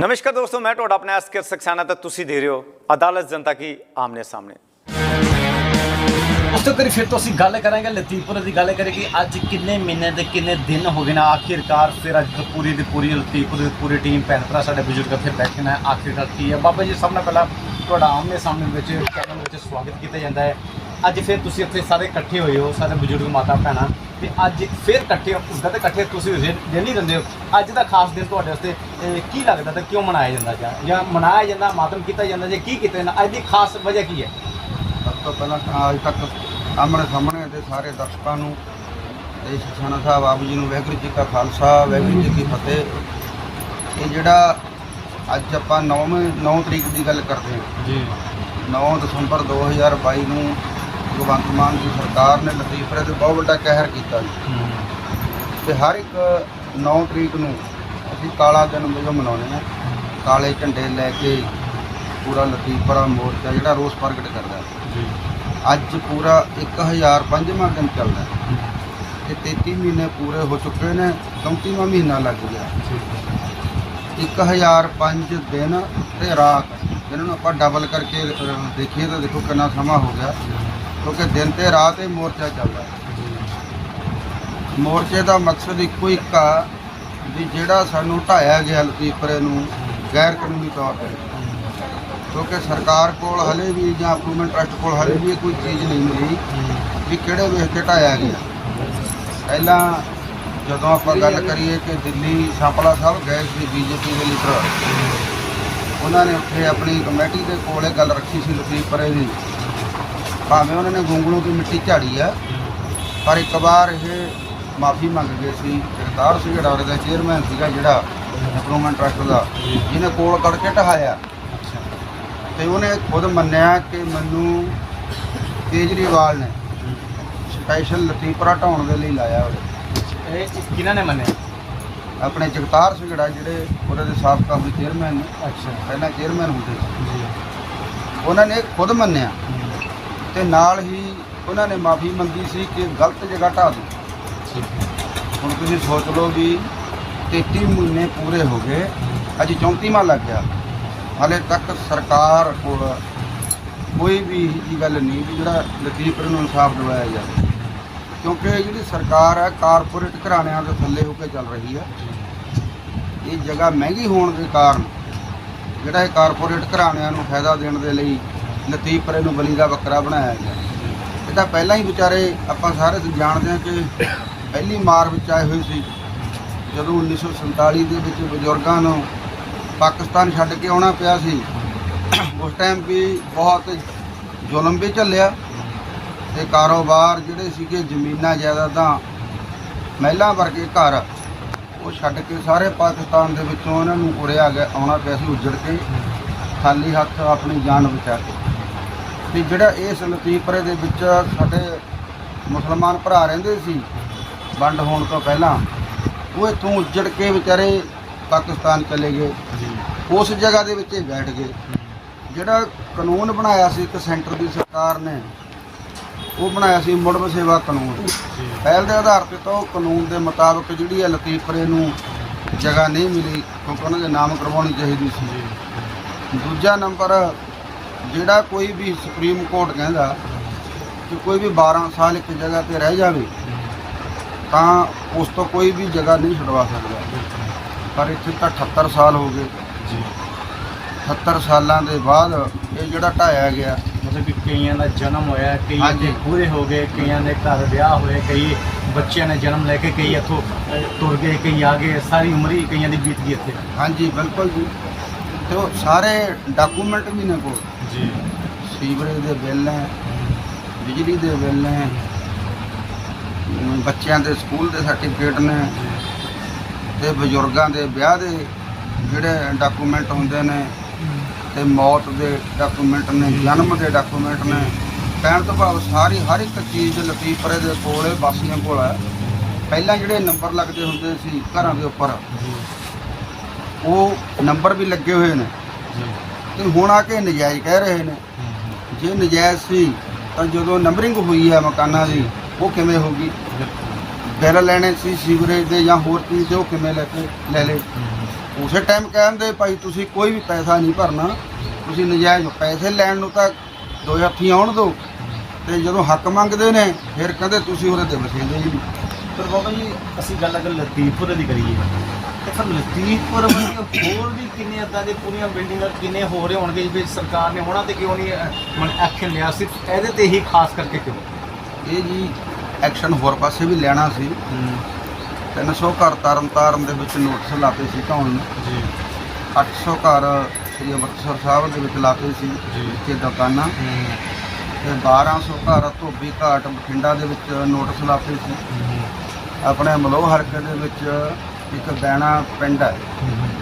ਨਮਸਕਾਰ ਦੋਸਤੋ, ਮੈਂ ਤੁਹਾਡਾ ਆਪਣਾ ਐਸਕੇ ਸਕਸਾਨਾ ਤੇ ਤੁਸੀਂ ਦੇ ਰਹੇ ਹੋ, ਅਦਾਲਤ ਜਨਤਾ ਕੀ ਆਮਨੇ ਸਾਹਮਣੇ। ਉਸ ਤੋਂ ਕਰੀ ਫਿਰ ਤੋਂ ਅਸੀਂ ਗੱਲ ਕਰਾਂਗੇ, ਲਤੀਫਪੁਰ ਦੀ ਗੱਲ ਕਰਾਂਗੇ ਅੱਜ ਕਿੰਨੇ ਮਹੀਨੇ ਤੇ ਕਿੰਨੇ ਦਿਨ ਹੋ ਗਏ ਨਾ, ਆਖਿਰਕਾਰ ਫਿਰ ਅੱਜ ਪੂਰੀ ਦੀ ਪੂਰੀ ਲਤੀਫਪੁਰ ਦੀ ਪੂਰੀ ਟੀਮ, ਭੈਣ ਭਰਾ ਸਾਡੇ ਬਜ਼ੁਰਗ ਇੱਥੇ ਬੈਠੇ ਨੇ, ਆਖਿਰਕਾਰ ਕੀ ਹੈ। ਬਾਬਾ ਜੀ, ਸਭ ਨਾਲ ਪਹਿਲਾਂ ਤੁਹਾਡਾ ਆਮਨੇ ਸਾਹਮਣੇ ਵਿੱਚ ਚੈਨਲ ਵਿੱਚ ਸਵਾਗਤ ਕੀਤਾ ਜਾਂਦਾ ਹੈ। ਅੱਜ ਫਿਰ ਤੁਸੀਂ ਇੱਥੇ ਸਾਰੇ ਇਕੱਠੇ ਹੋਏ ਹੋ ਸਾਰੇ ਬਜ਼ੁਰਗ ਮਾਤਾ ਭੈਣਾਂ ਤੇ ਅੱਜ ਫਿਰ ਇਕੱਠੇ ਉਦਾਂ ਤੇ ਇਕੱਠੇ ਤੁਸੀਂ ਹੀ ਰਹਿੰਦੇ ਹੋ। ਅੱਜ ਦਾ ਖਾਸ ਦਿਨ ਤੁਹਾਡੇ ਵਾਸਤੇ ਕੀ ਲੱਗਦਾ ਤੇ ਕਿਉਂ ਮਨਾਇਆ ਜਾਂਦਾ ਜਾਂ ਜਾਂ ਮਨਾਇਆ ਜਾਂਦਾ ਮਾਤਮ ਕੀਤਾ ਜਾਂਦਾ ਜੇ ਕੀ ਕੀਤਾ ਜਾਂਦਾ ਅੱਜ ਦੀ ਖਾਸ ਵਜ੍ਹਾ ਕੀ ਹੈ? ਸਭ ਤੋਂ ਪਹਿਲਾਂ ਤਾਂ ਅੱਜ ਤੱਕ ਸਾਹਮਣੇ ਸਾਹਮਣੇ ਦੇ ਸਾਰੇ ਦਰਸ਼ਕਾਂ ਨੂੰ ਤੇ ਸ਼ਖਸਾਨਾ ਸਾਹਿਬ ਆਪ ਜੀ ਨੂੰ ਵਾਹਿਗੁਰੂ ਜੀ ਕਾ ਖਾਲਸਾ ਵਾਹਿਗੁਰੂ ਜੀ ਕੀ ਫਤਿਹ। ਇਹ ਜਿਹੜਾ ਅੱਜ ਆਪਾਂ 9 9 ਤਰੀਕ ਦੀ ਗੱਲ ਕਰਦੇ ਹਾਂ। ਜੀ। 9 ਦਸੰਬਰ 2022 ਨੂੰ ਭਗਵੰਤ ਮਾਨ ਦੀ ਸਰਕਾਰ ਨੇ ਲਤੀਫਰੇ ਤੇ ਬਹੁਤ ਵੱਡਾ ਕਹਿਰ ਕੀਤਾ ਜੀ। ਤੇ ਹਰ ਇੱਕ 9 ਤਰੀਕ ਨੂੰ ਅਸੀਂ ਕਾਲਾ ਦਿਨ ਵਜੋਂ ਮਨਾਉਂਦੇ ਹਾਂ। ਕਾਲੇ ਝੰਡੇ ਲੈ ਕੇ ਪੂਰਾ ਲਤੀਫਰਾ ਮੋਰਚਾ ਜਿਹੜਾ ਰੋਸ ਪ੍ਰਗਟ ਕਰਦਾ ਜੀ। ਅੱਜ ਪੂਰਾ 1005ਵਾਂ ਦਿਨ ਚੱਲਦਾ ਤੇ 33 ਮਹੀਨੇ ਪੂਰੇ ਹੋ ਚੁੱਕੇ ਨੇ 34ਵਾਂ ਮਹੀਨਾ ਲੱਗ ਗਿਆ। 1005 ਦਿਨ ਤੇ ਰਾਤ ਇਹਨਾਂ ਨੂੰ ਆਪਾਂ ਡਬਲ ਕਰਕੇ ਦੇਖੀਏ ਤਾਂ ਦੇਖੋ ਕਿੰਨਾ ਸਮਾਂ ਹੋ ਗਿਆ। ਕਿਉਂਕਿ ਦਿਨ ਤੇ ਰਾਤ ਇਹ ਮੋਰਚਾ ਚੱਲਦਾ ਮੋਰਚੇ ਦਾ ਮਕਸਦ ਇੱਕੋ ਇੱਕ ਆ ਵੀ ਜਿਹੜਾ ਸਾਨੂੰ ਢਾਇਆ ਗਿਆ ਲਤੀਫਰੇ ਨੂੰ ਗੈਰ ਕਾਨੂੰਨੀ ਤੌਰ ਤੇ। ਕਿਉਂਕਿ ਸਰਕਾਰ ਕੋਲ ਹਲੇ ਵੀ ਜਾਂ ਇੰਪਰੂਵਮੈਂਟ ਟਰਸਟ ਕੋਲ ਹਲੇ ਵੀ ਕੋਈ ਚੀਜ਼ ਨਹੀਂ ਮਿਲੀ ਵੀ ਕਿਹੜੇ ਵੇਖ ਕੇ ਢਾਇਆ ਗਿਆ। ਪਹਿਲਾਂ ਜਦੋਂ ਆਪਾਂ ਗੱਲ ਕਰੀਏ ਕਿ ਦਿੱਲੀ ਸਾਂਪਲਾ ਸਾਹਿਬ ਗਏ ਸੀ ਬੀਜੇਪੀ ਦੇ ਲੀਡਰ। ਉਹਨਾਂ ਨੇ ਉੱਥੇ ਆਪਣੀ ਕਮੇਟੀ ਦੇ ਕੋਲ ਇਹ ਗੱਲ ਰੱਖੀ ਸੀ ਲਤੀਫਰੇ ਦੀ ਭਾਵੇਂ ਉਹਨਾਂ ਨੇ ਗੁੰਗਲੋਂ ਦੀ ਮਿੱਟੀ ਝਾੜੀ ਆ ਪਰ ਇੱਕ ਵਾਰ ਇਹ ਮਾਫੀ ਮੰਗ ਗਏ ਸੀ ਜਗਤਾਰ ਸਿੰਘ ਡਾਰੇ ਦਾ ਚੇਅਰਮੈਨ ਸੀਗਾ ਜਿਹੜਾ ਇੰਪਰੂਵਮੈਂਟ ਟਰਸਟ ਦਾ ਜਿਹਨੇ ਕੋਲ ਕਰਕੇ ਢਹਾਇਆ। ਤੇ ਉਹਨੇ ਖੁਦ ਮੰਨਿਆ ਕਿ ਮੈਨੂੰ ਕੇਜਰੀਵਾਲ ਨੇ ਸਪੈਸ਼ਲ ਲਤੀਫਰਾ ਢਾਉਣ ਦੇ ਲਈ ਲਾਇਆ ਉਹਦੇ ਇਹ ਕਿਹਨਾਂ ਨੇ ਮੰਨੇ? ਆਪਣੇ ਜਗਤਾਰ ਸਿੰਘੜਾ ਜਿਹੜੇ ਉਹਦੇ ਦੇ ਸਾਬਕਾ ਵੀ ਚੇਅਰਮੈਨ ਨੇ ਅੱਛਾ। ਪਹਿਲਾਂ ਚੇਅਰਮੈਨ ਹੁੰਦੇ ਸੀ। ਉਹਨਾਂ ਨੇ ਖੁਦ ਮੰਨਿਆ। ਤੇ ਨਾਲ ਹੀ ਉਹਨਾਂ ਨੇ ਮਾਫੀ ਮੰਗੀ ਸੀ ਕਿ ਗਲਤ ਜਗ੍ਹਾ ਢਾ ਦਿੱਤੀ ਹੁਣ ਤੁਸੀਂ ਸੋਚ ਲਓ ਵੀ 33 ਮਹੀਨੇ ਪੂਰੇ ਹੋ ਗਏ ਅੱਜ 34ਵਾਂ ਲੱਗ ਗਿਆ। ਹਾਲੇ ਤੱਕ ਸਰਕਾਰ ਕੋਲ ਕੋਈ ਵੀ ਇਹ ਗੱਲ ਨਹੀਂ ਵੀ ਜਿਹੜਾ ਲਤੀਫਰ ਨੂੰ ਇਨਸਾਫ ਦਿਵਾਇਆ ਜਾਵੇ। ਕਿਉਂਕਿ ਜਿਹੜੀ ਸਰਕਾਰ ਹੈ ਕਾਰਪੋਰੇਟ ਘਰਾਣਿਆਂ ਦੇ ਥੱਲੇ ਹੋ ਕੇ ਚੱਲ ਰਹੀ ਹੈ। ਇਹ ਜਗ੍ਹਾ ਮਹਿੰਗੀ ਹੋਣ ਦੇ ਕਾਰਨ ਜਿਹੜਾ ਇਹ ਕਾਰਪੋਰੇਟ ਘਰਾਣਿਆਂ ਨੂੰ ਫਾਇਦਾ ਦੇਣ ਦੇ ਲਈ ਲਤੀਫਰੇ ਨੂੰ ਬਲੀ ਦਾ ਬੱਕਰਾ ਬਣਾਇਆ ਗਿਆ। ਇਹ ਤਾਂ ਪਹਿਲਾਂ ਹੀ ਵਿਚਾਰੇ ਆਪਾਂ ਸਾਰੇ ਜਾਣਦੇ ਹਾਂ ਕਿ ਪਹਿਲੀ ਮਾਰ ਵਿੱਚ ਆਏ ਹੋਏ ਸੀ। ਜਦੋਂ 1947 ਦੇ ਵਿੱਚ ਬਜ਼ੁਰਗਾਂ ਨੂੰ ਪਾਕਿਸਤਾਨ ਛੱਡ ਕੇ ਆਉਣਾ ਪਿਆ ਸੀ, ਉਸ ਟਾਈਮ ਵੀ ਬਹੁਤ ਜ਼ੁਲਮ ਵੀ ਝੱਲਿਆ ਤੇ ਕਾਰੋਬਾਰ ਜਿਹੜੇ ਸੀਗੇ ਜ਼ਮੀਨਾਂ ਜਾਇਦਾਦਾਂ ਮਹਿਲਾਂ ਵਰਗੇ ਘਰ, ਉਹ ਛੱਡ ਕੇ ਸਾਰੇ ਪਾਕਿਸਤਾਨ ਦੇ ਵਿੱਚੋਂ ਇਹਨਾਂ ਨੂੰ ਉੜਿਆ ਗਿਆ, ਆਉਣਾ ਪਿਆ ਸੀ ਉੱਜੜ ਕੇ, ਖਾਲੀ ਹੱਥ ਆਪਣੀ ਜਾਨ ਬਚਾ ਕੇ। ਵੀ ਜਿਹੜਾ ਇਸ ਲਤੀਫਰੇ ਦੇ ਵਿੱਚ ਸਾਡੇ ਮੁਸਲਮਾਨ ਭਰਾ ਰਹਿੰਦੇ ਸੀ, ਵੰਡ ਹੋਣ ਤੋਂ ਪਹਿਲਾਂ, ਉਹ ਇੱਥੋਂ ਉੱਜੜ ਕੇ ਵਿਚਾਰੇ ਪਾਕਿਸਤਾਨ ਚਲੇ ਗਏ। ਉਸ ਜਗ੍ਹਾ ਦੇ ਵਿੱਚ ਇਹ ਬੈਠ ਗਏ। ਜਿਹੜਾ ਕਾਨੂੰਨ ਬਣਾਇਆ ਸੀ, ਇੱਕ ਸੈਂਟਰ ਦੀ ਸਰਕਾਰ ਨੇ, ਉਹ ਬਣਾਇਆ ਸੀ ਮੁੜ ਸੇਵਾ ਕਾਨੂੰਨ। ਪਹਿਲ ਦੇ ਆਧਾਰ ਤੇ ਤਾਂ ਉਹ ਕਾਨੂੰਨ ਦੇ ਮੁਤਾਬਕ ਜਿਹੜੀ ਹੈ ਲਤੀਫਰੇ ਨੂੰ ਜਗ੍ਹਾ ਨਹੀਂ ਮਿਲੀ, ਕਿਉਂਕਿ ਉਹਨਾਂ ਦੇ ਨਾਮ ਕਰਵਾਉਣੀ ਚਾਹੀਦੀ ਸੀ। ਦੂਜਾ ਨੰਬਰ ਜਿਹੜਾ ਕੋਈ ਵੀ ਸੁਪਰੀਮ ਕੋਰਟ ਕਹਿੰਦਾ ਕਿ ਕੋਈ ਵੀ 12 ਸਾਲ ਇੱਕ ਜਗ੍ਹਾ ਤੇ ਰਹਿ ਜਾਵੇ ਤਾਂ ਉਸ ਤੋਂ ਕੋਈ ਵੀ ਜਗ੍ਹਾ ਨਹੀਂ ਛੁਡਵਾ ਸਕਦਾ। ਪਰ ਇੱਥੇ ਤਾਂ 78 ਸਾਲ ਹੋ ਗਏ। ਜੀ। 78 ਸਾਲਾਂ ਦੇ ਬਾਅਦ ਇਹ ਜਿਹੜਾ ਢਾਇਆ ਗਿਆ। ਮਤਲਬ ਕਿ ਕਈਆਂ ਦਾ ਜਨਮ ਹੋਇਆ ਕਈਆਂ। ਦੇ ਪੂਰੇ ਹੋ ਗਏ ਕਈਆਂ ਦੇ ਘਰ ਵਿਆਹ ਹੋਏ ਕਈ ਬੱਚਿਆਂ ਨੇ ਜਨਮ ਲੈ ਕੇ ਕਈ ਇੱਥੋਂ ਤੁਰ ਗਏ ਕਈ ਆ ਗਏ ਸਾਰੀ ਉਮਰ ਹੀ ਕਈਆਂ ਦੀ ਬੀਤ ਗਈ ਇੱਥੇ। ਹਾਂਜੀ ਬਿਲਕੁਲ ਜੀ। ਤੇ ਉਹ ਸਾਰੇ ਡਾਕੂਮੈਂਟ ਵੀ ਨੇ ਕੋਲ। ਜੀ। ਸੀਵਰੇਜ ਦੇ ਬਿੱਲ ਹੈ ਬਿਜਲੀ ਦੇ ਬਿੱਲ ਨੇ ਬੱਚਿਆਂ ਦੇ ਸਕੂਲ ਦੇ ਸਰਟੀਫਿਕੇਟ ਨੇ ਤੇ ਬਜ਼ੁਰਗਾਂ ਦੇ ਵਿਆਹ ਦੇ ਜਿਹੜੇ ਡਾਕੂਮੈਂਟ ਹੁੰਦੇ ਨੇ ਤੇ ਮੌਤ ਦੇ ਡਾਕੂਮੈਂਟ ਨੇ ਜਨਮ ਦੇ ਡਾਕੂਮੈਂਟ ਨੇ ਕਹਿਣ ਤੋਂ ਭਾਵ ਸਾਰੀ ਹਰ ਇੱਕ ਚੀਜ਼ ਲਤੀਫਰੇ ਦੇ ਕੋਲ ਵਾਸੀਆਂ ਕੋਲ ਹੈ। ਪਹਿਲਾਂ ਜਿਹੜੇ ਨੰਬਰ ਲੱਗਦੇ ਹੁੰਦੇ ਸੀ ਘਰਾਂ ਦੇ ਉੱਪਰ ਉਹ ਨੰਬਰ ਵੀ ਲੱਗੇ ਹੋਏ ਨੇ। ਤੇ ਹੁਣ ਆ ਕੇ ਨਜਾਇਜ਼ ਕਹਿ ਰਹੇ ਨੇ। ਜੇ ਨਜਾਇਜ਼ ਸੀ ਤਾਂ ਜਦੋਂ ਨੰਬਰਿੰਗ ਹੋਈ ਹੈ ਮਕਾਨਾਂ ਦੀ ਉਹ ਕਿਵੇਂ ਹੋਗੀ ਬਿੱਲ ਲੈਣੇ ਸੀ ਸੀਵਰੇਜ ਦੇ ਜਾਂ ਹੋਰ ਚੀਜ਼ ਦੇ ਉਹ ਕਿਵੇਂ ਲੈ ਕੇ ਲੈ ਲਏ? ਉਸੇ ਟਾਈਮ ਕਹਿੰਦੇ ਭਾਈ ਤੁਸੀਂ ਕੋਈ ਵੀ ਪੈਸਾ ਨਹੀਂ ਭਰਨਾ। ਤੁਸੀਂ ਨਜਾਇਜ਼ ਪੈਸੇ ਲੈਣ ਨੂੰ ਤਾਂ ਦੋ ਹੱਥੀ ਆਉਣ ਦਿਓ ਤੇ ਜਦੋਂ ਹੱਕ ਮੰਗਦੇ ਨੇ ਫਿਰ ਕਹਿੰਦੇ ਤੁਸੀਂ ਉਹਦੇ ਤੇ ਵਸੇਂਦੇ ਜੀ ਪਰ ਬਾਬਾ ਜੀ ਅਸੀਂ ਗੱਲ ਅਗਰ ਲਤੀਫਪੁਰ ਦੀ ਕਰੀਏ। ਤੇ ਫਿਰ ਲਤੀਫਪੁਰ ਵਿੱਚ ਹੋਰ ਵੀ ਕਿੰਨੇ ਏਦਾਂ ਦੇ ਪੂਰੀਆਂ ਬਿਲਡਿੰਗਾਂ ਕਿੰਨੇ ਹੋ ਰਹੇ ਹੋਣਗੇ ਵੀ ਸਰਕਾਰ ਨੇ ਉਹਨਾਂ ਤੇ ਕਿਉਂ ਨਹੀਂ ਮਨ ਐਕਸ਼ਨ ਲਿਆ ਸਿਰਫ ਇਹਦੇ ਤੇ ਹੀ ਖਾਸ ਕਰਕੇ ਕਿਉਂ? ਇਹ ਜੀ ਐਕਸ਼ਨ ਹੋਰ ਪਾਸੇ ਵੀ ਲੈਣਾ ਸੀ। 300 ਘਰ ਤਰਨ ਤਾਰਨ ਦੇ ਵਿੱਚ ਨੋਟਿਸ ਲਾਤੇ ਸੀ ਢਾਉਣ ਨੂੰ। ਜੀ। 800 ਘਰ ਸ੍ਰੀ ਅੰਮ੍ਰਿਤਸਰ ਸਾਹਿਬ ਦੇ ਵਿੱਚ ਲਾਤੇ ਸੀ ਜੀ। ਇੱਥੇ ਦੁਕਾਨਾਂ। ਤੇ 1200 ਘਰ ਧੋਬੀ ਘਾਟ ਬਠਿੰਡਾ ਦੇ ਵਿੱਚ ਨੋਟਿਸ ਲਾਤੇ ਸੀ। ਆਪਣੇ ਮਲੋਹ ਹਲਕੇ ਦੇ ਵਿੱਚ ਇੱਕ ਬੈਣਾ ਪਿੰਡ ਹੈ।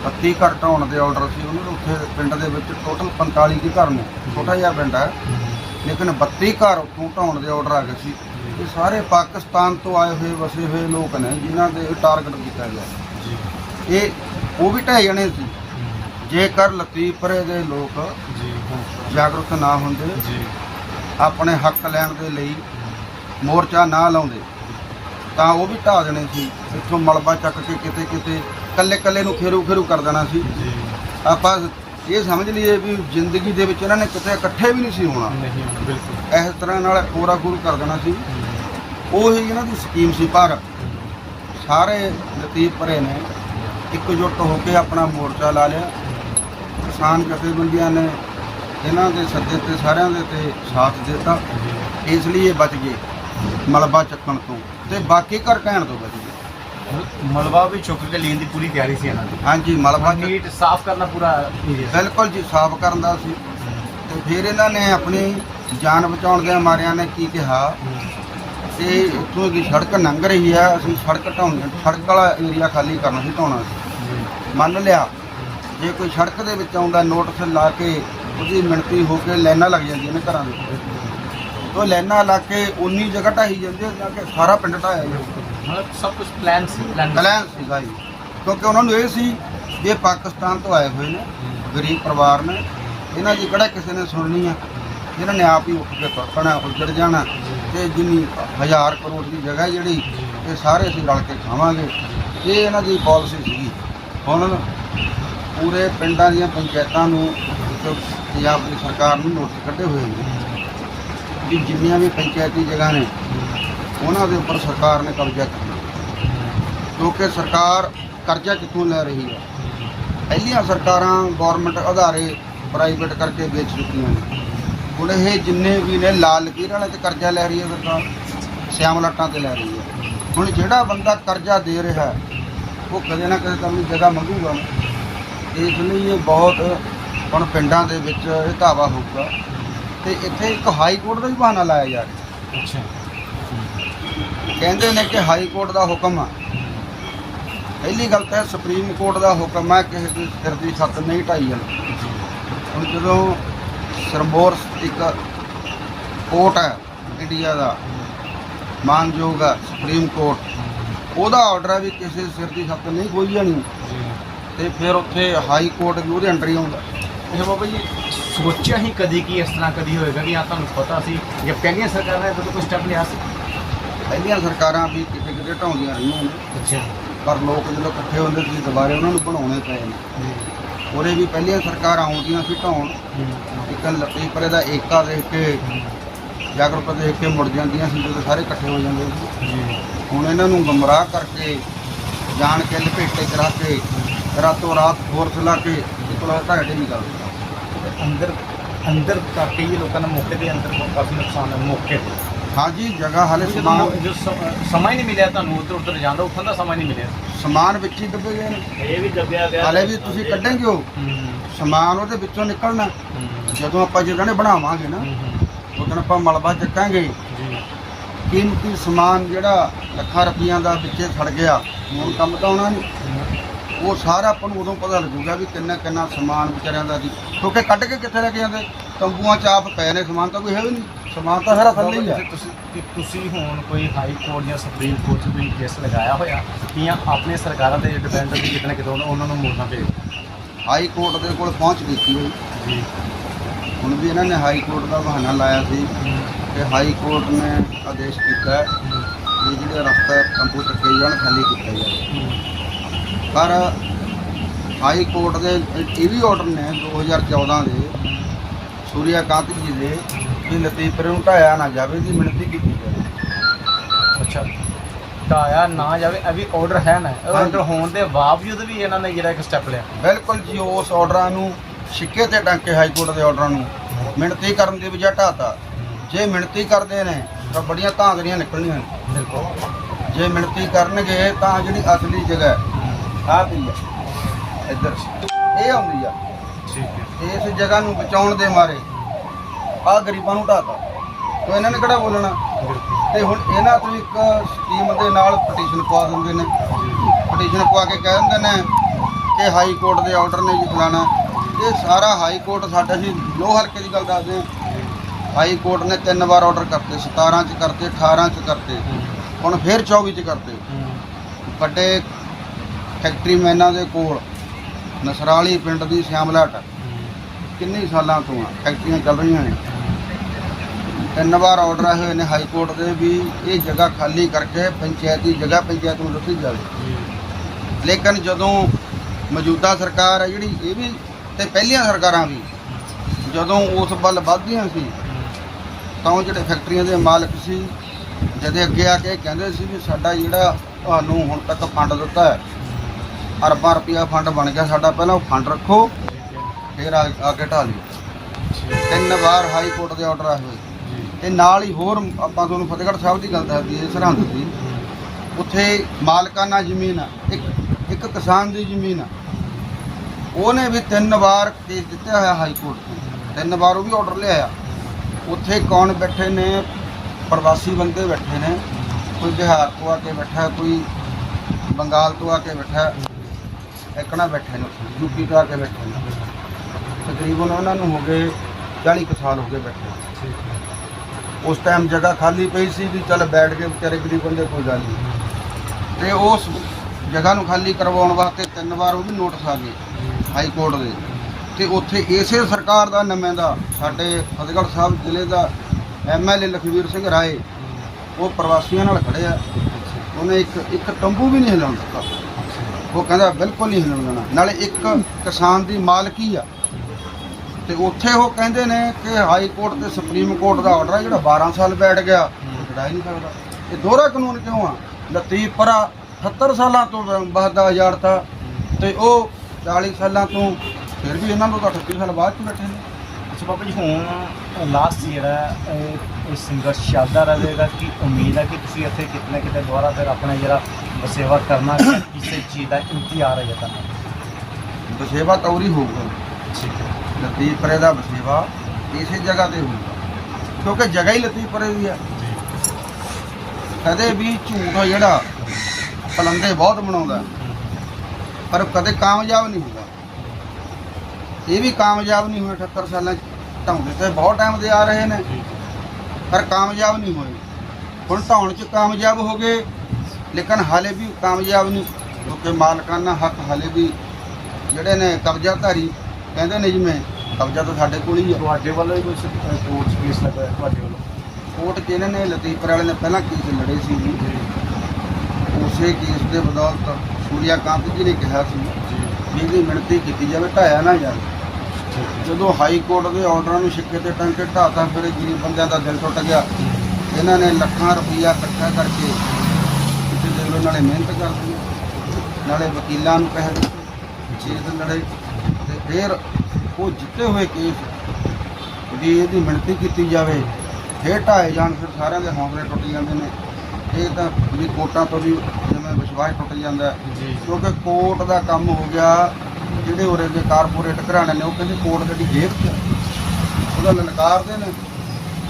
32 ਘਰ ਢਾਉਣ ਦੇ ਆਰਡਰ ਸੀ ਉਹਨਾਂ ਨੂੰ ਉੱਥੇ ਪਿੰਡ ਦੇ ਵਿੱਚ ਟੋਟਲ 45 ਕੀ ਘਰ ਨੇ। ਛੋਟਾ ਜਿਹਾ ਪਿੰਡ ਹੈ। ਲੇਕਿਨ 32 ਘਰ ਉੱਥੋਂ ਢਾਉਣ ਦੇ ਆਰਡਰ ਆ ਗਏ ਸੀ। ਇਹ ਸਾਰੇ ਪਾਕਿਸਤਾਨ ਤੋਂ ਆਏ ਹੋਏ ਵਸੇ ਹੋਏ ਲੋਕ ਨੇ ਜਿਨ੍ਹਾਂ ਦੇ ਟਾਰਗੇਟ ਕੀਤਾ ਗਿਆ। ਇਹ ਉਹ ਵੀ ਢਹਿ ਜਾਣੇ ਸੀ। ਜੇਕਰ ਲਤੀਫਪੁਰੇ ਦੇ ਲੋਕ ਜਾਗਰੂਕ ਨਾ ਹੁੰਦੇ ਆਪਣੇ ਹੱਕ ਲੈਣ ਦੇ ਲਈ ਮੋਰਚਾ ਨਾ ਲਾਉਂਦੇ ਤਾਂ ਉਹ ਵੀ ਢਾਹ ਦੇਣੇ ਸੀ। ਇੱਥੋਂ ਮਲਬਾ ਚੱਕ ਕੇ ਕਿਤੇ ਕਿਤੇ ਕੱਲੇ ਕੱਲੇ ਨੂੰ ਖੇਰੂ ਖੇਰੂ ਕਰ ਦੇਣਾ ਸੀ। ਆਪਾਂ ਇਹ ਸਮਝ ਲਈਏ ਵੀ ਜ਼ਿੰਦਗੀ ਦੇ ਵਿੱਚ ਇਹਨਾਂ ਨੇ ਕਿਤੇ ਇਕੱਠੇ ਵੀ ਨਹੀਂ ਸੀ ਹੋਣਾ। ਨਹੀਂ ਬਿਲਕੁਲ। ਇਸ ਤਰ੍ਹਾਂ ਨਾਲ ਕੋਰਾ ਖੂਰ ਕਰ ਦੇਣਾ ਸੀ। ਉਹ ਹੀ ਇਹਨਾਂ ਦੀ ਸਕੀਮ ਸੀ ਪਰ ਸਾਰੇ ਲਤੀਫ ਭਰੇ ਨੇ। ਇਕਜੁੱਟ ਹੋ ਕੇ ਆਪਣਾ ਮੋਰਚਾ ਲਾ ਲਿਆ। ਕਿਸਾਨ ਜਥੇਬੰਦੀਆਂ ਨੇ ਇਹਨਾਂ ਦੇ ਸੱਦੇ ਤੇ ਸਾਰਿਆਂ ਦੇ ਤੇ ਸਾਥ ਦਿੱਤਾ। ਇਸ ਲਈ ਇਹ ਬਚ ਗਏ। ਮਲਬਾ ਚੱਕਣ ਤੋਂ ਤੇ ਬਾਕੀ ਘਰ ਕਹਿਣ ਤੋਂ ਬਚ ਮਲਬਾ ਵੀ ਚੁੱਕ ਕੇ ਲੈਣ ਦੀ ਪੂਰੀ ਤਿਆਰੀ ਸੀ ਇਹਨਾਂ ਦੀ। ਹਾਂਜੀ ਮਲਬਾ ਚੱਕ- ਨੀਟ ਸਾਫ਼ ਕਰਨਾ ਪੂਰਾ ਬਿਲਕੁਲ ਜੀ ਸਾਫ਼ ਕਰਨ ਦਾ ਸੀ। ਤੇ ਫਿਰ ਇਹਨਾਂ ਨੇ ਆਪਣੀ ਜਾਨ ਬਚਾਉਣ ਦੇ ਮਾਰਿਆਂ ਨੇ ਕੀ ਕਿਹਾ? ਤੇ ਇੱਥੋਂ ਦੀ ਸੜਕ ਲੰਘ ਰਹੀ ਹੈ ਅਸੀਂ ਸੜਕ ਢਾਉਣੀ ਹੈ। ਸੜਕ ਵਾਲਾ ਏਰੀਆ ਖਾਲੀ ਕਰਨਾ ਸੀ ਢਾਉਣਾ ਸੀ। ਮੰਨ ਲਿਆ ਜੇ ਕੋਈ ਸੜਕ ਦੇ ਵਿੱਚ ਆਉਂਦਾ ਨੋਟਿਸ ਲਾ ਕੇ ਉਹਦੀ ਮਿਣਤੀ ਹੋ ਕੇ ਲਾਈਨਾਂ ਲੱਗ ਜਾਂਦੀਆਂ ਨੇ ਘਰਾਂ ਦੇ ਤੋਂ ਲਾਈਨਾਂ ਲਾ ਕੇ ਉਨੀ ਜਗ੍ਹਾ ਢਾਈ ਜਾਂਦੀ ਜਾ ਕੇ ਸਾਰਾ ਪਿੰਡ ਢਾਇਆ ਜਾਂਦਾ। ਮਤਲਬ ਸਭ ਕੁਝ ਪਲਾਨ ਸੀ ਪਲਾਨ ਪਲਾਨ ਸੀਗਾ ਜੀ। ਕਿਉਂਕਿ ਉਹਨਾਂ ਨੂੰ ਇਹ ਸੀ ਇਹ ਪਾਕਿਸਤਾਨ ਤੋਂ ਆਏ ਹੋਏ ਨੇ ਗਰੀਬ ਪਰਿਵਾਰ ਨੇ। ਇਹਨਾਂ ਦੀ ਕਿਹੜਾ ਕਿਸੇ ਨੇ ਸੁਣਨੀ ਆ? ਇਹਨਾਂ ਨੇ ਆਪ ਹੀ ਉੱਠ ਕੇ ਤੁਰਪਣਾ ਉੱਜੜ ਜਾਣਾ। ਤੇ ਜਿੰਨੀ ਹਜ਼ਾਰ ਕਰੋੜ ਦੀ ਜਗ੍ਹਾ ਜਿਹੜੀ ਇਹ ਸਾਰੇ ਅਸੀਂ ਰਲ ਕੇ ਖਾਵਾਂਗੇ। ਇਹ ਇਹਨਾਂ ਦੀ ਪਾਲਿਸੀ ਸੀਗੀ। ਹੁਣ ਪੂਰੇ ਪਿੰਡਾਂ ਦੀਆਂ ਪੰਚਾਇਤਾਂ ਨੂੰ ਪੰਜਾਬ ਦੀ ਸਰਕਾਰ ਨੂੰ ਨੋਟਿਸ ਕੱਢੇ ਹੋਏ ਨੇ। ਵੀ ਜਿੰਨੀਆਂ ਵੀ ਪੰਚਾਇਤੀ ਜਗ੍ਹਾ ਨੇ, ਉਹਨਾਂ ਦੇ ਉੱਪਰ ਸਰਕਾਰ ਨੇ ਕਬਜ਼ਾ ਕਰਨਾ ਕਿਉਂਕਿ ਸਰਕਾਰ ਕਰਜ਼ਾ ਕਿੱਥੋਂ ਲੈ ਰਹੀ ਹੈ? ਪਹਿਲੀਆਂ ਸਰਕਾਰਾਂ ਗਵਰਨਮੈਂਟ ਆਧਾਰੇ ਪ੍ਰਾਈਵੇਟ ਕਰਕੇ ਵੇਚ ਚੁੱਕੀਆਂ ਨੇ। ਹੁਣ ਇਹ ਜਿੰਨੇ ਵੀ ਨੇ, ਲਾਲ ਲਕੀਰ ਵਾਲੇ ਤੇ ਕਰਜ਼ਾ ਲੈ ਰਹੀ ਹੈ ਸਰਕਾਰ, ਸਿਆਮ ਲੱਟਾਂ ਤੇ ਲੈ ਰਹੀ ਹੈ। ਹੁਣ ਜਿਹੜਾ ਬੰਦਾ ਕਰਜ਼ਾ ਦੇ ਰਿਹਾ ਉਹ ਕਦੇ ਨਾ ਕਦੇ ਤਾਂ ਆਪਣੀ ਜਗ੍ਹਾ ਮੰਗੂਗਾ। ਇਸ ਲਈ ਇਹ ਬਹੁਤ ਹੁਣ ਪਿੰਡਾਂ ਦੇ ਵਿੱਚ ਇਹ ਧਾਵਾ ਹੋਊਗਾ। ਤੇ ਇੱਥੇ ਇੱਕ ਹਾਈ ਕੋਰਟ ਦਾ ਵੀ ਬਹਾਨਾ ਲਾਇਆ ਜਾ ਰਿਹਾ। ਅੱਛਾ। ਕਹਿੰਦੇ ਨੇ ਕਿ ਹਾਈ ਕੋਰਟ ਦਾ ਹੁਕਮ ਆ। ਪਹਿਲੀ ਗੱਲ ਤਾਂ ਸੁਪਰੀਮ ਕੋਰਟ ਦਾ ਹੁਕਮ ਹੈ ਕਿਸੇ ਦੀ ਸਿਰ ਦੀ ਛੱਤ ਨਹੀਂ ਢਾਈ ਜਾਣੀ। ਹੁਣ ਜਦੋਂ ਸਰਬੋਰ ਇੱਕ ਕੋਰਟ ਹੈ ਇੰਡੀਆ ਦਾ ਮਾਨਯੋਗ ਹੈ ਸੁਪਰੀਮ ਕੋਰਟ ਉਹਦਾ ਆਰਡਰ ਹੈ ਵੀ ਕਿਸੇ ਸਿਰ ਦੀ ਛੱਤ ਨਹੀਂ ਖੋਈ ਜਾਣੀ ਤੇ ਫਿਰ ਉੱਥੇ ਹਾਈ ਕੋਰਟ ਵੀ ਉਹਦੇ ਅੰਡਰ ਹੀ ਆਉਂਦਾ। ਅੱਛਾ ਬਾਬਾ ਜੀ ਸੋਚਿਆ ਹੀ ਕਦੀ ਕਿ ਇਸ ਤਰ੍ਹਾਂ ਕਦੀ ਹੋਏਗਾ ਕਿ ਆ ਤੁਹਾਨੂੰ ਪਤਾ ਸੀ ਜੇ ਪਹਿਲੀਆਂ ਸਰਕਾਰਾਂ ਨੇ ਤਾਂ ਕੋਈ ਸਟੈਪ ਲਿਆ ਸੀ? ਪਹਿਲੀਆਂ ਸਰਕਾਰਾਂ ਵੀ ਕਿਤੇ ਕਿਤੇ ਢਾਉਂਦੀਆਂ ਰਹੀਆਂ ਨੇ। ਅੱਛਾ। ਪਰ ਲੋਕ ਜਦੋਂ ਇਕੱਠੇ ਹੁੰਦੇ ਸੀ ਦੁਬਾਰੇ ਉਹਨਾਂ ਨੂੰ ਬਣਾਉਣੇ ਪਏ ਨੇ। ਉਹਦੇ ਵੀ ਪਹਿਲੀਆਂ ਸਰਕਾਰਾਂ ਆਉਂਦੀਆਂ ਸੀ ਢਾਉਣ। ਇੱਕ ਲੱਤੀ ਪਰੇ ਦਾ ਏਕਾ ਦੇਖ ਕੇ ਜਾਗਰੂਕਤਾ ਦੇਖ ਕੇ ਮੁੜ ਜਾਂਦੀਆਂ ਸੀ ਜਦੋਂ ਸਾਰੇ ਇਕੱਠੇ ਹੋ ਜਾਂਦੇ ਸੀ। ਹੁਣ ਇਹਨਾਂ ਨੂੰ ਗਮਰਾਹ ਕਰਕੇ ਜਾਣ ਕੇ ਲਪੇਟੇ ਕਰਾ ਕੇ ਰਾਤੋਂ ਰਾਤ ਫੋਰਸ ਲਾ ਕੇ ਇਤਲਾ ਢਾਡੇ ਨਹੀਂ ਦਿੱਤਾ ਅੰਦਰ ਅੰਦਰ ਕਾਫੀ ਲੋਕਾਂ ਦਾ ਮੌਕੇ ਦੇ ਅੰਦਰ ਕਾਫੀ ਨੁਕਸਾਨ ਹੈ ਮੌਕੇ ਤੇ। ਹਾਂਜੀ ਜਗ੍ਹਾ ਹਾਲੇ ਸਮਾਨ ਜੋ ਸਮ- ਸਮਾਂ ਹੀ ਨਹੀਂ ਮਿਲਿਆ ਤੁਹਾਨੂੰ ਉੱਧਰ ਉੱਧਰ ਜਾਣ ਦਾ ਉੱਠਣ ਦਾ ਸਮਾਂ ਹੀ ਨਹੀਂ ਮਿਲਿਆ। ਸਮਾਨ ਵਿੱਚ ਹੀ ਦੱਬੇ ਗਏ ਨੇ। ਇਹ ਵੀ ਦੱਬਿਆ ਗਿਆ। ਹਾਲੇ ਵੀ ਤੁਸੀਂ ਕੱਢਾਂਗੇ ਹੋ ਸਮਾਨ ਉਹਦੇ ਵਿੱਚੋਂ ਨਿਕਲਣਾ। ਜਦੋਂ ਆਪਾਂ ਜਿਹੜਾ ਨੇ ਬਣਾਵਾਂਗੇ ਨਾ ਉਦੋਂ ਆਪਾਂ ਮਲਬਾ ਚੱਕਾਂਗੇ। ਜੀ। ਕੀਮਤੀ ਸਮਾਨ ਜਿਹੜਾ ਲੱਖਾਂ ਰੁਪਈਆਂ ਦਾ ਵਿੱਚੇ ਸੜ ਗਿਆ। ਹੁਣ ਕੰਮ ਤਾਂ ਆਉਣਾ ਨਹੀਂ। ਉਹ ਸਾਰਾ ਆਪਾਂ ਨੂੰ ਉਦੋਂ ਪਤਾ ਲੱਗੂਗਾ ਵੀ ਕਿੰਨਾ ਕਿੰਨਾ ਸਮਾਨ ਵਿਚਾਰਿਆਂ ਦਾ ਸੀ ਕਿਉਂਕਿ ਕੱਢ ਕੇ ਕਿੱਥੇ ਲੈ ਕੇ ਜਾਂਦੇ? ਤੰਬੂਆਂ ਚ ਆਪ ਪਏ ਨੇ ਸਮਾਨ ਤਾਂ ਕੋਈ ਹੈ ਵੀ ਨਹੀਂ। ਸਮਾਨ ਤਾਂ ਸਾਰਾ ਥੱਲੇ ਹੀ ਆ। ਤੁਸੀਂ ਕਿ ਤੁਸੀਂ ਹੁਣ ਕੋਈ ਹਾਈ ਕੋਰਟ ਜਾਂ ਸੁਪਰੀਮ ਕੋਰਟ 'ਚ ਕੋਈ ਕੇਸ ਲਗਾਇਆ ਹੋਇਆ ਜਾਂ ਆਪਣੇ ਸਰਕਾਰਾਂ ਦੇ ਡਿਪੈਂਡ ਵੀ ਕਿਤੇ ਨਾ ਕਿਤੇ ਉਹਨਾਂ ਨੂੰ ਮੋੜਨਾ ਪਏਗਾ? ਹਾਈ ਕੋਰਟ ਦੇ ਕੋਲ ਪਹੁੰਚ ਕੀਤੀ ਹੋਈ ਜੀ। ਹੁਣ ਵੀ ਇਹਨਾਂ ਨੇ ਹਾਈ ਕੋਰਟ ਦਾ ਬਹਾਨਾ ਲਾਇਆ ਸੀ ਕਿ ਹਾਈ ਕੋਰਟ ਨੇ ਆਦੇਸ਼ ਕੀਤਾ ਵੀ ਜਿਹੜੇ ਰਸਤਾ ਤੰਬੂ ਚੱਕੇ ਜਾਣ ਖਾਲੀ ਕੀਤਾ ਜਾਵੇ। ਪਰ ਹਾਈ ਕੋਰਟ ਦੇ ਇਹ ਵੀ ਆਰਡਰ ਨੇ 2014 ਦੇ। ਸੂਰਿਆਕਾਂਤ ਜੀ ਦੇ ਵੀ ਲਤੀਫਪੁਰੇ ਨੂੰ ਢਾਇਆ ਨਾ ਜਾਵੇ ਦੀ ਮਿਹਨਤੀ ਕੀਤੀ ਜਾਵੇ। ਅੱਛਾ। ਢਾਇਆ ਨਾ ਜਾਵੇ ਵੀ ਆਰਡਰ ਹੈ ਨਾ। ਆਰਡਰ ਹੋਣ ਦੇ ਬਾਵਜੂਦ ਵੀ ਇਹਨਾਂ ਨੇ ਜਿਹੜਾ ਇੱਕ ਸਟੈਪ ਲਿਆ। ਬਿਲਕੁਲ ਜੀ ਉਸ ਆਰਡਰਾਂ ਨੂੰ ਸਿੱਕੇ ਤੇ ਟੰਗ ਕੇ ਹਾਈ ਕੋਰਟ ਦੇ ਆਰਡਰਾਂ ਨੂੰ ਮਿਹਨਤੀ ਕਰਨ ਦੀ ਬਜਾਏ ਢਾਤਾ। ਜੇ ਮਿਹਨਤੀ ਕਰਦੇ ਨੇ ਤਾਂ ਬੜੀਆਂ ਧਾਂਦਲੀਆਂ ਨਿਕਲਣੀਆਂ ਨੇ। ਬਿਲਕੁਲ। ਜੇ ਮਿਹਨਤੀ ਕਰਨਗੇ ਤਾਂ ਜਿਹੜੀ ਅਸਲੀ ਜਗ੍ਹਾ ਆ ਪਈ ਆ ਇੱਧਰ। ਇਹ ਆਉਂਦੀ ਆ। ਠੀਕ ਹੈ। ਇਸ ਜਗ੍ਹਾ ਨੂੰ ਬਚਾਉਣ ਦੇ ਮਾਰੇ ਆ ਗਰੀਬਾਂ ਨੂੰ ਢਾਤਾ। ਤੋ ਇਹਨਾਂ ਨੇ ਕਿਹੜਾ ਬੋਲਣਾ? ਤੇ ਹੁਣ ਇਹਨਾਂ ਤੋਂ ਇੱਕ ਸਕੀਮ ਦੇ ਨਾਲ ਪਟੀਸ਼ਨ ਪਵਾ ਦਿੰਦੇ ਨੇ। ਪਟੀਸ਼ਨ ਪਵਾ ਕੇ ਕਹਿ ਦਿੰਦੇ ਨੇ ਕਿ ਹਾਈ ਕੋਰਟ ਦੇ ਆਰਡਰ ਨੇ ਜੀ ਫਲਾਣਾ। ਇਹ ਸਾਰਾ ਹਾਈ ਕੋਰਟ ਸਾਡਾ ਸੀ ਲੋ ਹਲਕੇ ਦੀ ਗੱਲ ਦੱਸਦੇ ਹਾਂ ਹਾਈ ਕੋਰਟ ਨੇ ਤਿੰਨ ਵਾਰ ਆਰਡਰ ਕਰਤੇ 17 ਚ ਕਰਤੇ 18 ਚ ਕਰਤੇ। ਹੁਣ ਫਿਰ 24 ਚ ਕਰਤੇ। ਵੱਡੇ ਫੈਕਟਰੀ ਮੈਨਾਂ ਦੇ ਕੋਲ, ਨਸਰਾਲੀ ਪਿੰਡ ਦੀ ਸ਼ਿਆਮਲਾਟ। ਕਿੰਨੇ ਸਾਲਾਂ ਤੋਂ ਆ, ਫੈਕਟਰੀਆਂ ਚੱਲ ਰਹੀਆਂ ਨੇ। ਤਿੰਨ ਵਾਰ ਆਰਡਰ ਆਏ ਹੋਏ ਨੇ ਹਾਈ ਕੋਰਟ ਦੇ ਵੀ ਇਹ ਜਗ੍ਹਾ ਖਾਲੀ ਕਰਕੇ ਪੰਚਾਇਤੀ ਜਗ੍ਹਾ ਪੰਚਾਇਤ ਨੂੰ ਦਿੱਤੀ ਜਾਵੇ। ਲੇਕਿਨ ਜਦੋਂ ਮੌਜੂਦਾ ਸਰਕਾਰ ਹੈ ਜਿਹੜੀ, ਇਹ ਵੀ ਤੇ ਪਹਿਲੀਆਂ ਸਰਕਾਰਾਂ ਵੀ, ਜਦੋਂ ਉਸ ਵੱਲ ਵੱਧਦੀਆਂ ਸੀ, ਤਾਂ ਉਹ ਜਿਹੜੇ ਫੈਕਟਰੀਆਂ ਦੇ ਮਾਲਕ ਸੀ, ਜਦੇ ਅੱਗੇ ਆ ਕੇ ਕਹਿੰਦੇ ਸੀ ਵੀ ਸਾਡਾ ਜਿਹੜਾ ਤੁਹਾਨੂੰ ਹੁਣ ਤੱਕ ਫੰਡ ਦਿੱਤਾ ਹੈ ਅਰਬਾਂ ਰੁਪਇਆ ਫੰਡ ਬਣ ਗਿਆ ਸਾਡਾ। ਪਹਿਲਾਂ ਉਹ ਫੰਡ ਰੱਖੋ ਫਿਰ ਆ ਕੇ ਢਾਹ ਲਿਓ। ਤਿੰਨ ਵਾਰ ਹਾਈ ਕੋਰਟ ਦੇ ਆਰਡਰ ਆਏ ਹੋਏ। ਤੇ ਨਾਲ ਹੀ ਹੋਰ ਆਪਾਂ ਤੁਹਾਨੂੰ ਫਤਿਹਗੜ੍ਹ ਸਾਹਿਬ ਦੀ ਗੱਲ ਦੱਸਦੀ ਹੈ ਸਰਹੰਦ ਦੀ। ਉੱਥੇ ਮਾਲਕਾਨਾ ਜ਼ਮੀਨ ਆ ਇੱਕ ਇੱਕ ਕਿਸਾਨ ਦੀ ਜ਼ਮੀਨ ਆ। ਉਹਨੇ ਵੀ ਤਿੰਨ ਵਾਰ ਕੇਸ ਦਿੱਤਾ ਹੋਇਆ ਹਾਈ ਕੋਰਟ ਤੋਂ। ਤਿੰਨ ਵਾਰ ਉਹ ਵੀ ਆਰਡਰ ਲਿਆਇਆ। ਉੱਥੇ ਕੌਣ ਬੈਠੇ ਨੇ? ਪ੍ਰਵਾਸੀ ਬੰਦੇ ਬੈਠੇ ਨੇ। ਕੋਈ ਬਿਹਾਰ ਤੋਂ ਆ ਕੇ ਬੈਠਾ ਕੋਈ ਬੰਗਾਲ ਤੋਂ ਆ ਕੇ ਬੈਠਾ। ਇੱਕਣਾ ਬੈਠੇ ਨੇ ਉੱਥੇ, ਯੂਪੀ ਤੋਂ ਆ ਕੇ ਬੈਠੇ ਨੇ। ਤਕਰੀਬਨ ਉਹਨਾਂ ਨੂੰ ਹੋ ਗਏ 40 ਕੁ ਸਾਲ ਹੋ ਗਏ ਬੈਠੇ ਉਸ ਟਾਈਮ ਜਗ੍ਹਾ ਖਾਲੀ ਪਈ ਸੀ ਵੀ ਚੱਲ ਬੈਠ ਕੇ ਵਿਚਾਰੇ ਗਰੀਬ ਬੰਦੇ ਕੋਈ ਗੱਲ ਨਹੀਂ। ਤੇ ਉਸ ਜਗ੍ਹਾ ਨੂੰ ਖਾਲੀ ਕਰਵਾਉਣ ਵਾਸਤੇ ਤਿੰਨ ਵਾਰ ਉਹ ਵੀ ਨੋਟਿਸ ਆ ਗਏ ਹਾਈ ਕੋਰਟ ਦੇ। ਤੇ ਉੱਥੇ ਇਸੇ ਸਰਕਾਰ ਦਾ ਨੁਮਾਇੰਦਾ ਸਾਡੇ ਫਤਿਹਗੜ੍ਹ ਸਾਹਿਬ ਜ਼ਿਲ੍ਹੇ ਦਾ ਐਮਐਲਏ ਲਖਵੀਰ ਸਿੰਘ ਰਾਏ ਉਹ ਪ੍ਰਵਾਸੀਆਂ ਨਾਲ ਖੜੇ ਆ। ਉਹਨੇ ਇੱਕ ਇੱਕ ਤੰਬੂ ਵੀ ਨਹੀਂ ਹਿਲਾਉਣ ਦਿੱਤਾ। ਉਹ ਕਹਿੰਦਾ ਬਿਲਕੁਲ ਨਹੀਂ ਹਿਲਾਉਣ ਦੇਣਾ। ਨਾਲੇ ਇੱਕ ਕਿਸਾਨ ਦੀ ਮਾਲਕੀ ਆ। ਤੇ ਉੱਥੇ ਉਹ ਕਹਿੰਦੇ ਨੇ ਕਿ ਹਾਈ ਕੋਰਟ ਤੇ ਸੁਪਰੀਮ ਕੋਰਟ ਦਾ ਆਰਡਰ ਹੈ ਜਿਹੜਾ 12 ਸਾਲ ਬੈਠ ਗਿਆ। ਉਹ ਨਹੀਂ ਸਕਦਾ ਇਹ ਦੋਹਰਾ ਕਾਨੂੰਨ ਕਿਉਂ ਆ? ਲਤੀਫ ਲਤੀਫਪੁਰਾ 70 ਸਾਲਾਂ ਤੋਂ ਬਹਦਾ ਉਜਾੜਤਾ ਤੇ। ਉਹ 40 ਸਾਲਾਂ ਤੋਂ ਫਿਰ ਵੀ ਇਹਨਾਂ ਨੂੰ ਤਾਂ 38 ਸਾਲ ਬਾਅਦ ਚ ਬੈਠੇ ਨੇ। ਅੱਛਾ ਬਾਬਾ ਜੀ ਹੁਣ ਲਾਸਟ ਜਿਹੜਾ ਇਹ ਸੰਘਰਸ਼ ਚੱਲਦਾ ਰਹੇਗਾ ਕਿ ਉਮੀਦ ਹੈ ਕਿ ਤੁਸੀਂ ਇੱਥੇ ਕਿਤੇ ਨਾ ਕਿਤੇ ਦੁਬਾਰਾ ਫਿਰ ਆਪਣਾ ਜਿਹੜਾ ਸੇਵਾ ਕਰਨਾ ਕਿਸੇ ਚੀਜ਼ ਦਾ ਇੰਤਜ਼ਾਰ ਹੈ ਤੁਹਾਨੂੰ ਬਸੇਵਾ ਤੌਰੀ ਹੋਊਗਾ। ਠੀਕ ਹੈ। ਲਤੀਫਪੁਰੇ ਦਾ ਬਸੇਵਾ ਇਸੇ ਜਗ੍ਹਾ ਤੇ ਹੋਊਗਾ। ਕਿਉਂਕਿ ਜਗ੍ਹਾ ਹੀ ਲਤੀਫਪੁਰੇ ਦੀ ਆ ਕਦੇ ਵੀ ਝੂਠ ਜਿਹੜਾ ਪਲੰਦੇ ਬਹੁਤ ਬਣਾਉਂਦਾ ਪਰ ਕਦੇ ਕਾਮਯਾਬ ਨਹੀਂ ਹੁੰਦਾ। ਇਹ ਵੀ ਕਾਮਯਾਬ ਨਹੀਂ ਹੋਏ 78 ਸਾਲਾਂ ਚ। ਢਾਉਂਦੇ ਤੇ ਬਹੁਤ ਟਾਈਮ ਦੇ ਆ ਰਹੇ ਨੇ। ਪਰ ਕਾਮਯਾਬ ਨਹੀਂ ਹੋਏ। ਹੁਣ ਢਾਉਣ ਚ ਕਾਮਯਾਬ ਹੋ ਗਏ। ਲੇਕਿਨ ਹਾਲੇ ਵੀ ਕਾਮਯਾਬ ਨਹੀਂ। ਕਿਉਂਕਿ ਮਾਲਕਾਨਾ ਹੱਕ ਹਾਲੇ ਵੀ ਜਿਹੜੇ ਨੇ ਕਬਜ਼ਾਧਾਰੀ ਕਹਿੰਦੇ ਨੇ ਜਿਵੇਂ ਕਬਜ਼ਾ ਤਾਂ ਸਾਡੇ ਕੋਲ ਹੀ ਆ। ਤੁਹਾਡੇ ਵੱਲੋਂ ਹੀ ਕੁਝ ਕੋਰਟ ਕੇਸ ਲੱਗਾ ਹੈ ਤੁਹਾਡੇ ਵੱਲੋਂ? ਕੋਰਟ 'ਚ ਇਹਨਾਂ ਨੇ ਲਤੀਫਪੁਰ ਵਾਲੇ ਨੇ ਪਹਿਲਾਂ ਕੇਸ ਲੜੇ ਸੀ ਜੀ। ਉਸੇ ਕੇਸ ਦੇ ਬਦੌਲਤ ਸੂਰਿਆਕਾਂਤ ਜੀ ਨੇ ਕਿਹਾ ਸੀ ਵੀ ਇਹਦੀ ਮਿਣਤੀ ਕੀਤੀ ਜਾਵੇ ਢਾਇਆ ਨਾ ਜਾਵੇ। ਜਦੋਂ ਹਾਈ ਕੋਰਟ ਦੇ ਆਰਡਰਾਂ ਨੂੰ ਸਿੱਕੇ ਤੇ ਟੰਗ ਕੇ ਢਾਤਾ ਫਿਰ ਇਹ ਗਰੀਬ ਬੰਦਿਆਂ ਦਾ ਦਿਲ ਟੁੱਟ ਗਿਆ। ਇਹਨਾਂ ਨੇ ਲੱਖਾਂ ਰੁਪਈਆ ਇਕੱਠਾ ਕਰਕੇ ਕਿਸੇ ਦੇ ਲੋ ਨਾਲੇ ਮਿਹਨਤ ਕਰਦੀ ਨਾਲੇ ਵਕੀਲਾਂ ਨੂੰ ਪੈਸੇ ਦਿੱਤੇ ਕੇਸ ਲੜੇ ਤੇ ਫਿਰ ਉਹ ਜਿੱਤੇ ਹੋਏ ਕੇਸ ਵੀ ਇਹਦੀ ਮਿਣਤੀ ਕੀਤੀ ਜਾਵੇ ਫੇਰ ਢਾਏ ਜਾਣ ਫਿਰ ਸਾਰਿਆਂ ਦੇ ਹੌਸਲੇ ਟੁੱਟ ਜਾਂਦੇ ਨੇ। ਇਹ ਤਾਂ ਵੀ ਕੋਰਟਾਂ ਤੋਂ ਵੀ ਜਿਵੇਂ ਵਿਸ਼ਵਾਸ ਟੁੱਟ ਜਾਂਦਾ। ਕਿਉਂਕਿ ਕੋਰਟ ਦਾ ਕੰਮ ਹੋ ਗਿਆ ਜਿਹੜੇ ਉਰੇ ਦੇ ਕਾਰਪੋਰੇਟ ਘਰਾਣੇ ਨੇ ਉਹ ਕਹਿੰਦੇ ਕੋਰਟ ਸਾਡੀ ਜੇਬ 'ਚ। ਉਹਦਾ ਲਲਕਾਰਦੇ ਨੇ।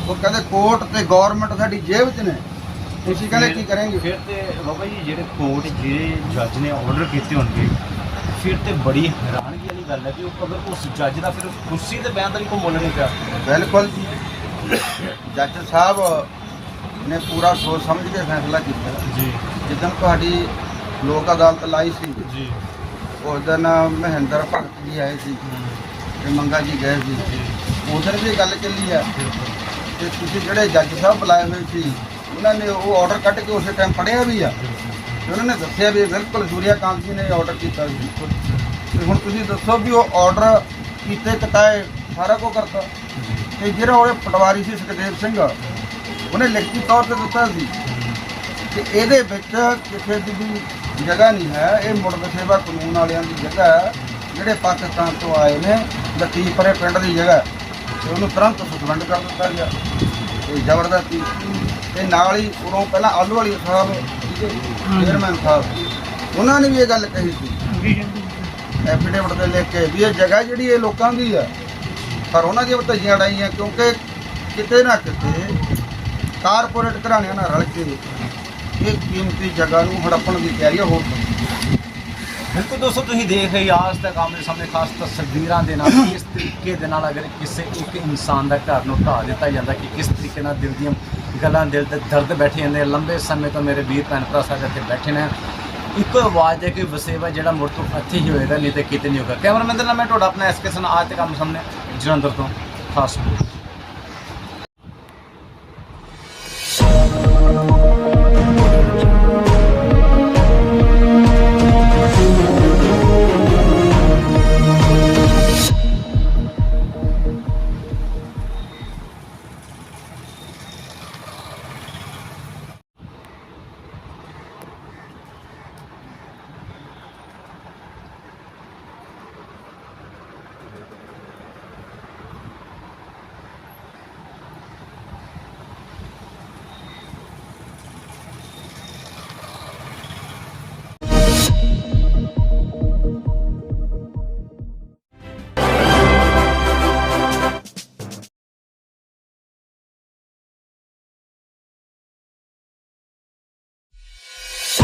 ਉਹ ਕਹਿੰਦੇ ਕੋਰਟ ਤੇ ਗਵਰਨਮੈਂਟ ਸਾਡੀ ਜੇਬ 'ਚ ਨੇ। ਤੁਸੀਂ ਕਹਿੰਦੇ ਕੀ ਕਰਾਂਗੇ ਫਿਰ ਤੇ ਬਾਬਾ ਜੀ ਜਿਹੜੇ ਕੋਰਟ ਜਿਹੜੇ ਜੱਜ ਨੇ ਆਰਡਰ ਕੀਤੇ ਹੋਣਗੇ ਫਿਰ ਤੇ ਬੜੀ ਹੈਰਾਨਗੀ ਵਾਲੀ ਗੱਲ ਹੈ ਕਿ ਉਹ ਅਗਰ ਉਸ ਜੱਜ ਦਾ ਫਿਰ ਕੁਰਸੀ ਤੇ ਬੈਠਣ ਦਾ ਵੀ ਕੋਈ ਮੁੱਲ ਨਹੀਂ ਪਿਆ। ਬਿਲਕੁਲ। ਜੱਜ ਸਾਹਿਬ ਨੇ ਪੂਰਾ ਸੋਚ ਸਮਝ ਕੇ ਫੈਸਲਾ ਕੀਤਾ। ਜੀ। ਜਿੱਦਣ ਤੁਹਾਡੀ ਲੋਕ ਅਦਾਲਤ ਲਾਈ ਸੀ ਜੀ। ਉਸ ਦਿਨ ਮਹਿੰਦਰ ਭਗਤ ਜੀ ਆਏ ਸੀ। ਤੇ ਮੰਗਾ ਜੀ ਗਏ ਸੀ। ਉਧਰ ਵੀ ਗੱਲ ਚੱਲੀ ਆ। ਤੇ ਤੁਸੀਂ ਜਿਹੜੇ ਜੱਜ ਸਾਹਿਬ ਬੁਲਾਏ ਹੋਏ ਸੀ, ਉਹਨਾਂ ਨੇ ਉਹ ਆਰਡਰ ਕੱਢ ਕੇ ਉਸੇ ਟਾਈਮ ਪੜਿਆ ਵੀ ਆ। ਤੇ ਉਹਨਾਂ ਨੇ ਦੱਸਿਆ ਵੀ ਬਿਲਕੁਲ ਸੂਰਿਆ ਕਾਂਤ ਜੀ ਨੇ ਆਰਡਰ ਕੀਤਾ ਸੀ। ਤੇ ਹੁਣ ਤੁਸੀਂ ਦੱਸੋ ਵੀ ਉਹ ਆਰਡਰ ਕੀਤੇ ਕਿਤਾਏ ਸਾਰਾ ਕੁਝ ਕਰਤਾ। ਤੇ ਜਿਹੜਾ ਉਹ ਪਟਵਾਰੀ ਸੀ ਸੁਖਦੇਵ ਸਿੰਘ, ਉਹਨੇ ਲਿਖਤੀ ਤੌਰ ਤੇ ਦਿੱਤਾ ਸੀ। ਕਿ ਇਹਦੇ ਵਿੱਚ ਕਿਸੇ ਦੀ ਵੀ ਜਗ੍ਹਾ ਨਹੀਂ ਹੈ। ਇਹ ਮੁੜ ਸੇਵਾ ਕਾਨੂੰਨ ਵਾਲਿਆਂ ਦੀ ਜਗ੍ਹਾ ਹੈ। ਜਿਹੜੇ ਪਾਕਿਸਤਾਨ ਤੋਂ ਆਏ ਨੇ, ਲਤੀਫਰੇ ਪਿੰਡ ਦੀ ਜਗ੍ਹਾ ਹੈ। ਤੇ ਉਹਨੂੰ ਤੁਰੰਤ ਸਸਪੈਂਡ ਕਰ ਦਿੱਤਾ ਗਿਆ। ਇਹ ਜ਼ਬਰਦਸਤੀ। ਤੇ ਨਾਲ ਹੀ ਉਦੋਂ ਪਹਿਲਾਂ ਆਲੂ ਵਾਲੀ ਸਾਹਿਬ ਚੇਅਰਮੈਨ ਸਾਹਿਬ। ਉਹਨਾਂ ਨੇ ਵੀ ਇਹ ਗੱਲ ਕਹੀ ਸੀ। ਐਫੀਡੇਵਿਟ ਤੇ ਲਿਖ ਕੇ ਵੀ ਇਹ ਜਗ੍ਹਾ ਜਿਹੜੀ ਇਹ ਲੋਕਾਂ ਦੀ ਹੈ। ਪਰ ਉਹਨਾਂ ਦੀਆਂ ਧੱਜੀਆਂ ਡਾਈਆਂ ਕਿਉਂਕਿ ਕਿਤੇ ਨਾ ਕਿਤੇ ਕਾਰਪੋਰੇਟ ਘਰਾਣਿਆਂ ਨਾਲ ਰਲ ਕੇ ਇਹ ਕੀਮਤੀ ਜਗ੍ਹਾ ਨੂੰ ਹੜੱਪਣ ਦੀ ਤਿਆਰੀ ਹੋ ਰਹੀ ਬਿਲਕੁਲ ਦੋਸਤੋ ਤੁਸੀਂ ਦੇਖ ਰਹੇ ਹੋ ਦਾ ਕੰਮ ਦੇ ਸਾਹਮਣੇ ਖਾਸ ਤਸਵੀਰਾਂ ਦੇ ਨਾਲ, ਕਿਸ ਤਰੀਕੇ ਦੇ ਨਾਲ ਅਗਰ ਕਿਸੇ ਇੱਕ ਇਨਸਾਨ ਦਾ ਘਰ ਨੂੰ ਢਾਹ ਦਿੱਤਾ ਜਾਂਦਾ, ਕਿ ਕਿਸ ਤਰੀਕੇ ਨਾਲ ਦਿਲ ਦੀਆਂ ਗੱਲਾਂ ਦਿਲ ਤੇ ਦਰਦ ਬੈਠੇ ਜਾਂਦੇ ਆ। ਲੰਬੇ ਸਮੇਂ ਤੋਂ ਮੇਰੇ ਵੀਰ ਭੈਣ ਭਰਾ ਸਾਡੇ ਇੱਥੇ ਬੈਠੇ ਨੇ। ਇੱਕੋ ਆਵਾਜ਼ ਦੇ ਕਿ ਵਸੇਵਾ ਜਿਹੜਾ ਮੁੜ ਤੋਂ ਇੱਥੇ ਹੀ ਹੋਏਗਾ, ਨਹੀਂ ਤੇ ਕਿਤੇ ਨਹੀਂ ਹੋਗਾ ਕੈਮਰਾਮੈਨ ਦੇ ਮੈਂ ਤੁਹਾਡਾ, ਆਪਣਾ ਐਸਕੇ ਸਨ ਆਜ ਤੱਕ ਆਮਨੇ ਸਾਹਮਣੇ, ਜਲੰਧਰ ਤੋਂ, ਖਾਸ